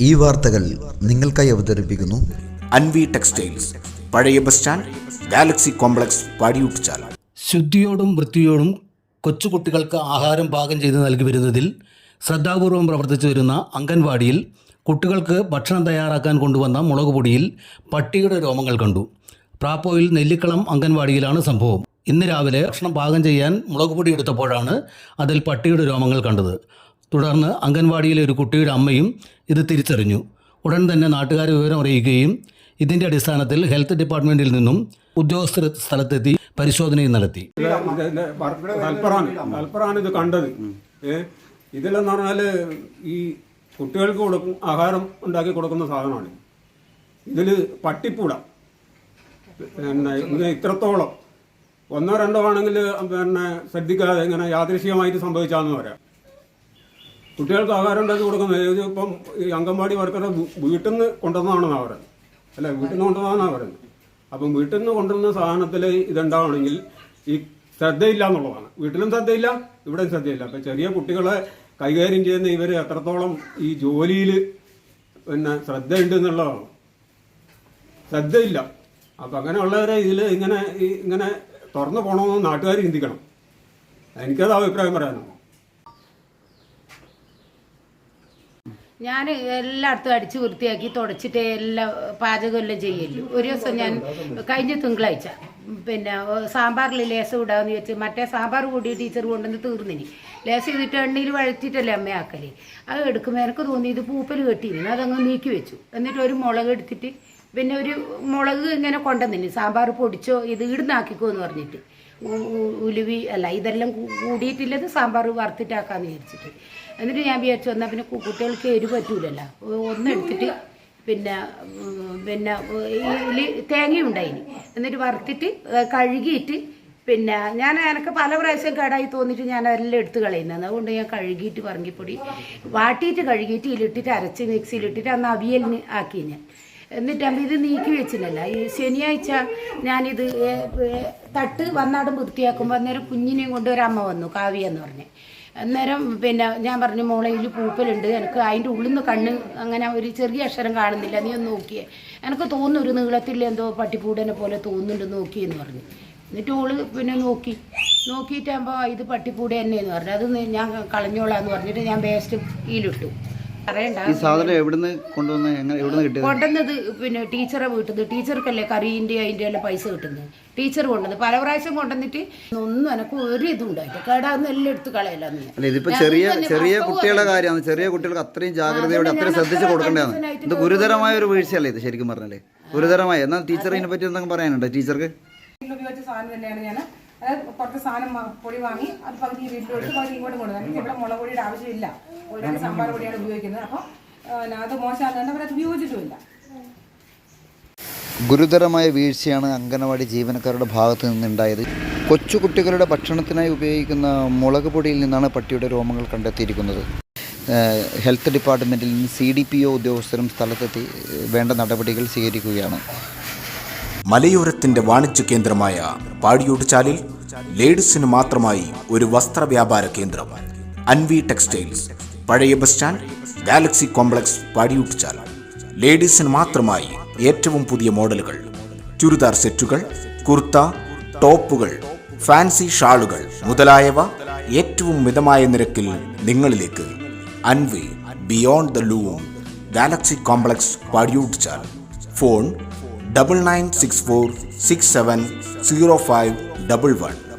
ഈ വാർത്തകൾ നിങ്ങൾക്കായി അവതരിപ്പിക്കുന്നു അൻവി ടെക്സ്റ്റൈൽസ്. പഴയ bus stand galaxy complex Padiyottuchal ശുദ്ധിയോടും വൃത്തിയോടും കൊച്ചുകുട്ടികൾക്ക് ആഹാരം പാകം ചെയ്ത് നൽകി വരുന്നതിൽ ശ്രദ്ധാപൂർവം പ്രവർത്തിച്ചു വരുന്ന അംഗൻവാടിയിൽ കുട്ടികൾക്ക് ഭക്ഷണം തയ്യാറാക്കാൻ കൊണ്ടുവന്ന മുളക് പൊടിയിൽ പട്ടിയുടെ രോമങ്ങൾ കണ്ടു. പ്രാപ്പോയിൽ നെല്ലിക്കളം അംഗൻവാടിയിലാണ് സംഭവം. ഇന്ന് രാവിലെ ഭക്ഷണം പാകം ചെയ്യാൻ മുളക് പൊടി എടുത്തപ്പോഴാണ് അതിൽ പട്ടിയുടെ രോമങ്ങൾ കണ്ടത്. തുടർന്ന് അംഗൻവാടിയിലെ ഒരു കുട്ടിയുടെ അമ്മയും ഇത് തിരിച്ചറിഞ്ഞു. ഉടൻ തന്നെ നാട്ടുകാരെ വിവരം അറിയിക്കുകയും ഇതിന്റെ അടിസ്ഥാനത്തിൽ ഹെൽത്ത് ഡിപ്പാർട്ട്മെന്റിൽ നിന്നും ഉദ്യോഗസ്ഥർ സ്ഥലത്തെത്തി പരിശോധനയും നടത്തി. ഇത് കണ്ടത്. ഇതിലെന്ന് ഈ കുട്ടികൾക്ക് കൊടുക്കും ആഹാരം ഉണ്ടാക്കി കൊടുക്കുന്ന സാധനമാണ്. ഇതിൽ പട്ടിപ്പൂട. പിന്നെ ഇത്രത്തോളം. ഒന്നോ രണ്ടോ ആണെങ്കിൽ പിന്നെ ശ്രദ്ധിക്കാതെ ഇങ്ങനെ യാദൃശികമായിട്ട് സംഭവിച്ചാന്ന് പറയാം. കുട്ടികൾക്ക് ആഹാരം ഉണ്ടാക്കി കൊടുക്കുന്നത് ഇപ്പം ഈ അംഗൻവാടി വർക്കറെ വീട്ടിൽ നിന്ന് കൊണ്ടുവന്നതാണെന്നാണ് പറയുന്നത്. അല്ല വീട്ടിൽ നിന്ന് കൊണ്ടുവന്നതാണെന്നാണ് പറയുന്നത്. അപ്പം വീട്ടിൽ നിന്ന് കൊണ്ടുവന്ന സാധനത്തിൽ ഇതുണ്ടാവണമെങ്കിൽ ഈ ശ്രദ്ധയില്ല എന്നുള്ളതാണ്. വീട്ടിലും ശ്രദ്ധയില്ല ഇവിടെയും ശ്രദ്ധയില്ല. അപ്പം ചെറിയ കുട്ടികളെ കൈകാര്യം ചെയ്യുന്ന ഇവർ എത്രത്തോളം ഈ ജോലിയിൽ പിന്നെ ശ്രദ്ധയുണ്ട് എന്നുള്ളതാണ്. ശ്രദ്ധയില്ല. അപ്പം അങ്ങനെയുള്ളവരെ ഇതിൽ ഇങ്ങനെ ഇങ്ങനെ തുറന്നു പോകണമെന്ന് നാട്ടുകാർ ചിന്തിക്കണം. എനിക്കത് അഭിപ്രായം പറയാനുള്ളൂ. ഞാൻ എല്ലായിടത്തും അടിച്ച് വൃത്തിയാക്കി തുടച്ചിട്ട് എല്ലാ പാചകമെല്ലാം ചെയ്യല്ലോ ഒരു ദിവസം ഞാൻ കഴിഞ്ഞ തിങ്കളാഴ്ച പിന്നെ സാമ്പാറിൽ ലേസം ഇടാന്ന് വെച്ച് മറ്റേ സാമ്പാർ കൂടി ടീച്ചർ കൊണ്ടുവന്ന് തീർന്നിനി. ലേസം ചെയ്തിട്ട് എണ്ണയിൽ വഴച്ചിട്ടല്ലേ അമ്മയാക്കൽ അത് എടുക്കുമ്പോൾ എനിക്ക് തോന്നി ഇത് പൂപ്പൽ കെട്ടിയിരുന്നു അതങ്ങ് നീക്കി വെച്ചു. എന്നിട്ട് ഒരു മുളക് എടുത്തിട്ട് പിന്നെ ഒരു മുളക് ഇങ്ങനെ കൊണ്ടുവന്നിനി. സാമ്പാർ പൊടിച്ചോ ഇത് ഇടുന്നാക്കിക്കോ എന്ന് പറഞ്ഞിട്ട്. ഉലുവി അല്ല ഇതെല്ലാം കൂ- കൂടിയിട്ടില്ലത് സാമ്പാർ വറുത്തിട്ടാക്കാന്ന് വിചാരിച്ചിട്ട്. എന്നിട്ട് ഞാൻ വിചാരിച്ചു എന്നാൽ പിന്നെ കുട്ടികൾക്ക് എരിവ് പറ്റൂലല്ലോ. ഒന്നെടുത്തിട്ട് പിന്നെ പിന്നെ ഇതിൽ തേങ്ങയുണ്ടായിനി എന്നിട്ട് വറുത്തിട്ട് കഴുകിയിട്ട് പിന്നെ ഞാൻ എനിക്ക് പല പ്രാവശ്യം കേടായി തോന്നിയിട്ട് ഞാൻ അതെല്ലാം എടുത്ത് കളയുന്നത്. അതുകൊണ്ട് ഞാൻ കഴുകിയിട്ട് പറങ്കിപ്പൊടി വാട്ടിയിട്ട് കഴുകിയിട്ട് ഇതിലിട്ടിട്ട് അരച്ച് മിക്സിയിലിട്ടിട്ട് അന്ന് അവിയലിന് ആക്കി ഞാൻ. എന്നിട്ടാകുമ്പോൾ ഇത് നീക്കി വെച്ചില്ലല്ല. ഈ ശനിയാഴ്ച ഞാനിത് തട്ട് വന്നാടും വൃത്തിയാക്കുമ്പോൾ അന്നേരം കുഞ്ഞിനെയും കൊണ്ട് ഒരു അമ്മ വന്നു കാവ്യ എന്ന് പറഞ്ഞ്. അന്നേരം പിന്നെ ഞാൻ പറഞ്ഞു മോളെ ഇതിൽ പൂപ്പലുണ്ട്. എനിക്ക് അതിന്റെ ഉള്ളിൽ നിന്ന് കണ്ണ് അങ്ങനെ ഒരു ചെറിയ അക്ഷരം കാണുന്നില്ല. നീ ഒന്ന് നോക്കിയേ. എനിക്ക് തോന്നുന്നു ഒരു നീളത്തിൽ എന്തോ പട്ടിപ്പൂടനെ പോലെ തോന്നുന്നുണ്ട് നോക്കിയെന്ന് പറഞ്ഞു. എന്നിട്ട് ഓൾ പിന്നെ നോക്കി. നോക്കിയിട്ടാകുമ്പോൾ ഇത് പട്ടിപ്പൂട തന്നെയെന്ന് പറഞ്ഞു. അത് ഞാൻ കളഞ്ഞോളാന്ന് പറഞ്ഞിട്ട് ഞാൻ വേസ്റ്റ് പറയണ്ട ഈ സാധനം എവിടുന്ന് കൊണ്ടുവന്ന് എങ്ങനെ എവിടുന്ന് കിട്ടിയത്? കൊണ്ടുവന്നത് പിന്നെ ടീച്ചറെ വീട്ടിൽ നിന്ന് ടീച്ചർക്കല്ലേ കറീന്റെ അതിന്റെ എല്ലാം പൈസ കിട്ടുന്നത്? ടീച്ചർ കൊണ്ടുവന്നത് പല പ്രാവശ്യം കൊണ്ടുവന്നിട്ട് ഒന്നും എനക്ക് ഒരു ഇതും ഉണ്ടായിട്ട് കേടാന്ന് എല്ലാം എടുത്ത് കളയലാന്ന് ഇതിപ്പോ ചെറിയ ചെറിയ കുട്ടികളുടെ കാര്യമാണ്. ചെറിയ കുട്ടികൾക്ക് അത്രയും ജാഗ്രതയോടെ അത്രയും ശ്രദ്ധിച്ച് കൊടുക്കേണ്ടതാണ്. ഇത് ഗുരുതരമായ ഒരു വീഴ്ചയല്ലേ ഇത് ശരിക്കും പറഞ്ഞാലേ? ഗുരുതരമായി. എന്നാൽ ടീച്ചർ ഇതിനെ പറ്റി എന്തെങ്കിലും പറയാനുണ്ടോ ടീച്ചർക്ക്? ഉപയോഗിച്ച സാധനം തന്നെയാണ് ഞാൻ അതായത് കുറച്ച് സാധനം പൊടി വാങ്ങി അത് പകുതി വീട്ടിൽ കൊടുത്ത് പകുതി ഇങ്ങോട്ട് കൊണ്ടുവന്നു എനിക്ക് ഇവിടെ മുളക് പൊടിയുടെ ആവശ്യമില്ല. ഓൾറെഡി സാമ്പാർ പൊടിയാണ് ഉപയോഗിക്കുന്നത്. അപ്പം അത് മോശമാകുന്നതുകൊണ്ട് അവരത് ഉപയോഗിച്ചിട്ടുമില്ല. ഗുരുതരമായ വീഴ്ചയാണ് അംഗനവാടി ജീവനക്കാരുടെ ഭാഗത്തു നിന്നുണ്ടായത്. കൊച്ചുകുട്ടികളുടെ ഭക്ഷണത്തിനായി ഉപയോഗിക്കുന്ന മുളക് പൊടിയിൽ നിന്നാണ് പട്ടിയുടെ രോമങ്ങൾ കണ്ടെത്തിയിരിക്കുന്നത്. ഹെൽത്ത് ഡിപ്പാർട്ട്മെന്റിൽ നിന്ന് സി ഡി പി ഒ ഉദ്യോഗസ്ഥരും സ്ഥലത്തെത്തി വേണ്ട നടപടികൾ സ്വീകരിക്കുകയാണ്. മലയോരത്തിന്റെ വാണിജ്യ കേന്ദ്രമായ പാടിയോട് ചാലിൽ ലേഡീസിന് മാത്രമായി ഒരു വസ്ത്ര വ്യാപാര കേന്ദ്രം. അൻവി ടെക്സ്റ്റൈൽസ് പഴയ bus stand galaxy complex Padiyottuchal ലേഡീസിന് മാത്രമായി ഏറ്റവും പുതിയ മോഡലുകൾ. ചുരിദാർ സെറ്റുകൾ കുർത്ത ടോപ്പുകൾ ഫാൻസി ഷാളുകൾ മുതലായവ ഏറ്റവും മിതമായ നിരക്കിൽ നിങ്ങളിലേക്ക്. Anvi beyond the loom galaxy complex Padiyottuchal phone double nine six four six seven zero five double one.